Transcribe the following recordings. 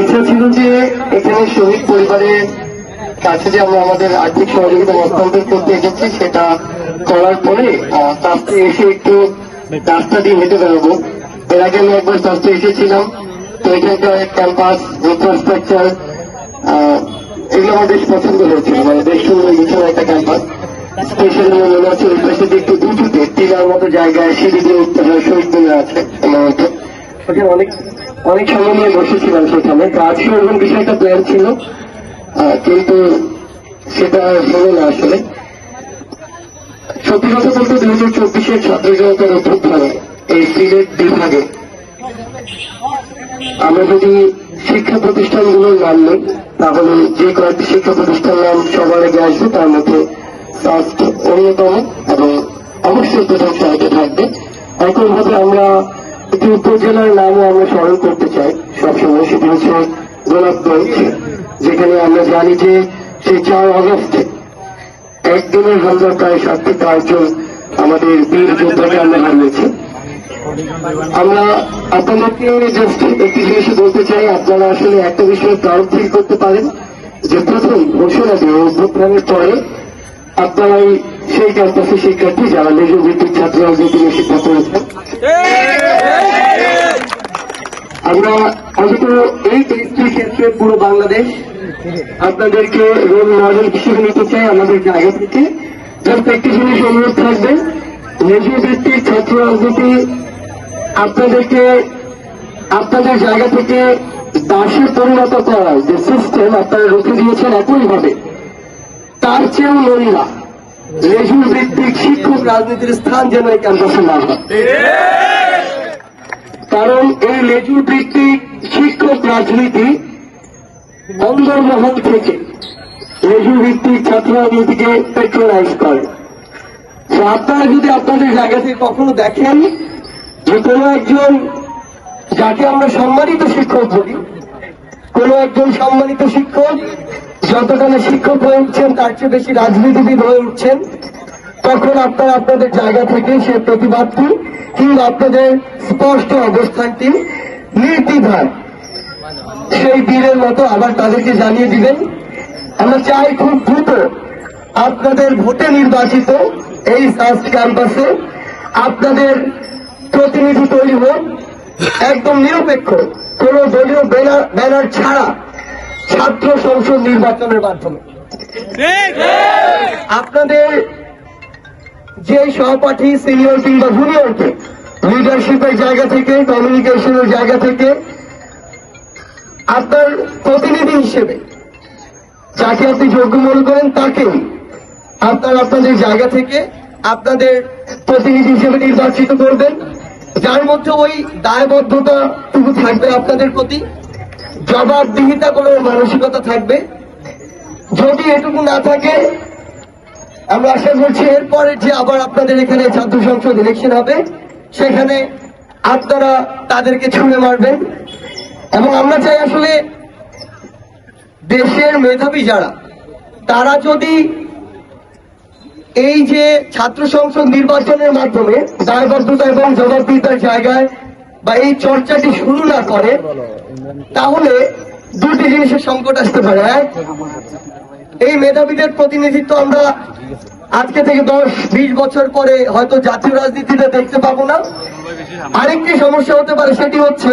ইচ্ছা ছিল যে এখানে শহীদ পরিবারের কাছে যে আমরা আমাদের আর্থিক সহযোগিতা হস্তান্তর করতে এসেছি, সেটা করার পরে তাস্তে এসে একটু রাস্তা দিয়ে হেঁটে বেরোবো। এর আগে আমি একবার তাস্তে এসেছিলাম। তো এখানকার ক্যাম্পাস ইনফ্রাস্ট্রাকচার এগুলো আমার বেশ পছন্দ হয়েছিল। মানে বেশ সুন্দর একটা ক্যাম্পাস। স্পেশালি মনে হচ্ছে ওই পাশে একটু দুটিতে টিলার মতো জায়গায় সিঁড়ি দিয়ে উঠতে হয় শহীদ আছে। অনেক অনেক সময় নিয়ে বসেছিলাম সেখানে। তো আজকে ওরকম বিষয়টা প্ল্যান ছিল। কিন্তু সেটা হলো না আসলে। সত্যি কথা বলতে দুই হাজার চব্বিশের ছাত্র জনতার অভ্যুত্থানে এই সিলেট বিভাগে আমরা যদি শিক্ষা প্রতিষ্ঠানগুলোর নাম নেই, তাহলে যে কয়েকটি শিক্ষা প্রতিষ্ঠান নাম সবার আগে আসবে, তার মধ্যে অন্যতম এবং অবশ্যই প্রথম সাইডে থাকবে একইভাবে আমরা একটি উপজেলার নামও আমরা স্মরণ করতে চাই। সবসময় সেটি হচ্ছে গোলাপগঞ্জ যেখানে আমরা জানি যে সেই চার আগস্টে একদিনের হামলা প্রায় সাত থেকে আটজন আমাদের বীর যোদ্ধাকে আমরা হারিয়েছি। আমরা আপনাদেরকে জাস্ট একটি জিনিস বলতে চাই, আপনারা আসলে একটা বিষয়ে প্রাউড ফিল করতে পারেন যে প্রথম ঘোষণা দিয়ে অভ্যুত্থানের পরে আপনারাই সেই ক্যাম্পাসের শিক্ষার্থী যারা লেজু ভিত্তিক ছাত্র রাজনীতি নিয়ে শিক্ষা করেছেন আমরা অন্তত এই দেশটির ক্ষেত্রে পুরো বাংলাদেশ আপনাদেরকে রোল মডেল হিসেবে নিতে চাই আমাদের জায়গা থেকে। জাস্ট একটি জিনিস অনুরোধ থাকবে লেজু ভিত্তিক ছাত্র রাজনীতি আপনাদেরকে, আপনাদের জায়গা থেকে দাসে পরিণত করার যে সিস্টেম আপনারা রুখে দিয়েছেন একইভাবে তার চেয়েও নোংরা লেজুর ভিত্তিক শিক্ষক রাজনীতির স্থান যেন এই ক্যাম্পাসে না কারণ এই লেজুর ভিত্তিক শিক্ষক রাজনীতি অন্দরমহল থেকে লেজু ভিত্তিক ছাত্র রাজনীতিকে পেট্রোলাইজ করে। তো আপনারা যদি আপনাদের জায়গা থেকে কখনো দেখেন যে কোনো একজন যাকে আমরা সম্মানিত শিক্ষক বলি কোনো একজন সম্মানিত শিক্ষক যতটা না শিক্ষক হয়ে উঠছেন, তার চেয়ে বেশি রাজনীতিবিদ হয়ে উঠছেন। তখন আপনারা আপনাদের জায়গা থেকে সে প্রতিবাদটি কিংবা আপনাদের স্পষ্ট অবস্থানটি নির্দ্বিধায় সেই বীরের মতো আবার তাদেরকে জানিয়ে দিবেন। আমরা চাই খুব দ্রুত আপনাদের ভোটে নির্বাচিত এই সাস্ট ক্যাম্পাসে আপনাদের প্রতিনিধি তৈরি হোক, একদম নিরপেক্ষ। কোন দলীয় ব্যানার ব্যানার ছাড়া ছাত্র সংসদ নির্বাচনের মাধ্যমে। আপনাদের যে সহপাঠী, সিনিয়র কিংবা জুনিয়রকে লিডারশিপের জায়গা থেকে কমিউনিকেশনের জায়গা থেকে আপনার প্রতিনিধি হিসেবে যাকে আপনি যোগ্য মনে করেন, তাকে আপনার আপনাদের জায়গা থেকে আপনাদের প্রতিনিধি হিসেবে নির্বাচিত করবেন। যার মধ্যে ওই দায়বদ্ধতা থাকবে আপনাদের প্রতি, জবাবদিহিতা কোনো মানসিকতা থাকবে। যদি এটুকু না থাকে, আমরা আশা করছি এরপরে যে আবার আপনাদের এখানে ছাত্র সংসদ ইলেকশন হবে, সেখানে আপনারা তাদেরকে ছুঁড়ে মারবেন। এবং আমরা চাই আসলে দেশের মেধাবী যারা, তারা যদি এই যে ছাত্র সংসদ নির্বাচনের মাধ্যমে দায়বদ্ধতা এবং জবাবদিহিতার জায়গায় বা এই চর্চাটি শুরু না করে, তাহলে দুটি জিনিসের সংকট আসতে পারে। এই মেধাবীদের প্রতিনিধিত্ব আমরা আজকে থেকে দশ, বিশ বছর পরে হয়তো জাতীয় রাজনীতিতে দেখতে পাবো না। আরেকটি সমস্যা হতে পারে, সেটি হচ্ছে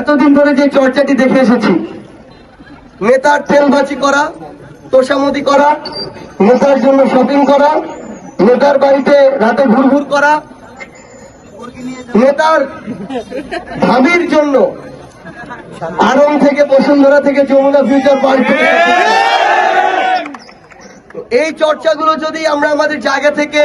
এতদিন ধরে যে চর্চাটি দেখে এসেছি, নেতার তেলবাজি করা, তোষামতি করা নেতার জন্য শপিং করা, নেতার বাড়িতে রাতে ঘুরঘুর করা, নেতার ভাবির জন্য আরং থেকে বসুন্ধরা থেকে যমুনা ফিউচার পার্ক এই চর্চাগুলো যদি আমরা আমাদের জায়গা থেকে